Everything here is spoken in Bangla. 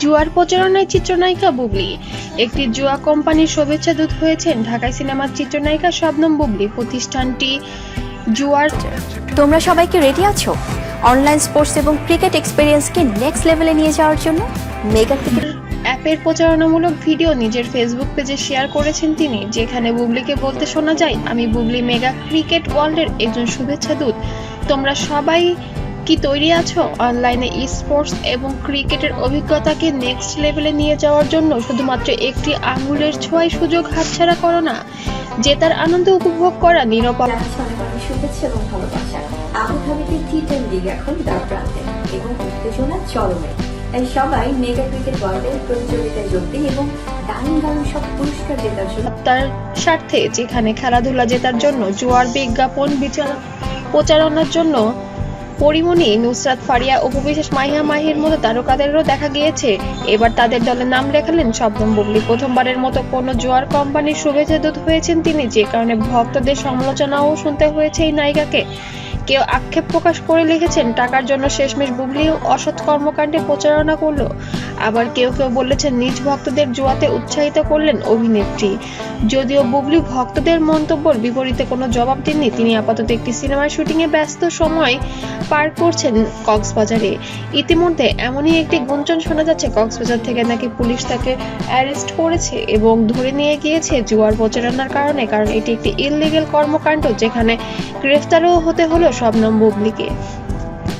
জুয়ার প্রচারণায় চিত্রনায়িকা বুবলি। একটি জুয়া কোম্পানির শুভেচ্ছা দূত হয়েছেন ঢাকায় সিনেমার চিত্রনায়িকা শবনম বুবলি। প্রতিষ্ঠানটি জুয়ার তোমরা সবাইকে রেডি আছো? অনলাইন স্পোর্টস এবং ক্রিকেট এক্সপিরিয়েন্সকে নেক্সট লেভেলে নিয়ে যাওয়ার জন্য? মেগা অ্যাপের প্রচারণামূলক ভিডিও নিজের ফেসবুক পেজে শেয়ার করেছেন তিনি যেখানে বুবলিকে বলতে শোনা যায় আমি বুবলি মেগা ক্রিকেট ওয়ার্ল্ডের একজন শুভেচ্ছা দূত। তোমরা সবাই কি তৈরি আছো? অনলাইনে স্পোর্টস এবং ক্রিকেটের অভিজ্ঞতাকে নেক্সট লেভেলে নিয়ে যাওয়ার জন্য শুধুমাত্র একটি আঙুলের ছোঁয়ায় সুযোগ হাতছাড়া করো না। জেতার আনন্দ উপভোগ করা নিরপেক্ষ জানাচ্ছি অনেক অনেক শুভেচ্ছা এবং ভালোবাসা। আবুধাবিতে টি টেন লিগ এখন দ্বার প্রান্তে এবং উত্তেজনা চরমে। তাই সবাই মেগা ক্রিকেট ওয়ার্ল্ডের প্রতিযোগিতায় যোগ দিন এবং দারুণ দারুণ সব পুরস্কার জেতার জন্য তার স্বার্থে যেখানে খেলাধুলা জেতার জন্য জুয়ার বিজ্ঞাপন বিচার প্রচারণার জন্য পরিমণি, নুসরাত ফারিয়া উপবিশেষ মাহিয়া মাহির মতো তারকাদেরও দেখা গিয়েছে। এবার তাদের দলে নাম লেখালেন শবনম বুবলি প্রথমবারের মতো কোনো জোয়ার কোম্পানির শুভেচ্ছা দূত হয়েছেন তিনি, যে কারণে ভক্তদের সমালোচনাও শুনতে হয়েছে এই নায়িকাকে। কেউ আক্ষেপ প্রকাশ করে লিখেছেন, টাকার জন্য শেষমেশ বুবলিও অসৎ কর্মকাণ্ডে প্রচারণা করল। আবার কেউ কেউ বলেছেন, নিজ ভক্তদের জুয়াতে উৎসাহিত করলেন অভিনেত্রী। যদিও বুবলি ভক্তদের মন্তব্যের বিপরীতে কোনো জবাব দেননি, তিনি আপাতত একটি সিনেমার শুটিংয়ে ব্যস্ত সময় পার করছেন কক্সবাজারে। ইতিমধ্যে এমনই একটি গুঞ্জন শোনা যাচ্ছে, কক্সবাজার থেকে নাকি পুলিশ তাকে অ্যারেস্ট করেছে এবং ধরে নিয়ে গিয়েছে জুয়ার প্রচারণার কারণে, কারণ এটি একটি ইললিগেল কর্মকাণ্ড, যেখানে গ্রেফতারও হতে হলো শবনম বুবলিকে